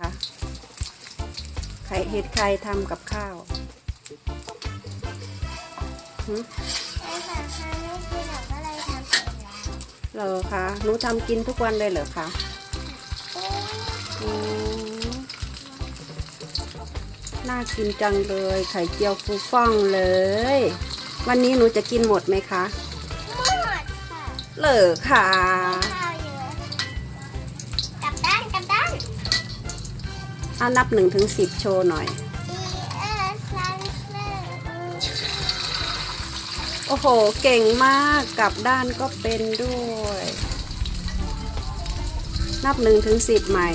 ค่ะไข่เห็ดไข่ทำกับข้าวหเหรอคะหนูทำกินทุกวันเลยเหรอคะน่ากินจังเลย ไข่เจียวฟูฟ่องเลย วันนี้หนูจะกินหมดไหมคะ หมดค่ะ เหรอคะ ถ้านับหนึ่งถึงสิบโชว์หน่อย โอ้โห เก่งมากกลับด้านก็เป็นด้วย นับหนึ่งถึงสิบใหม่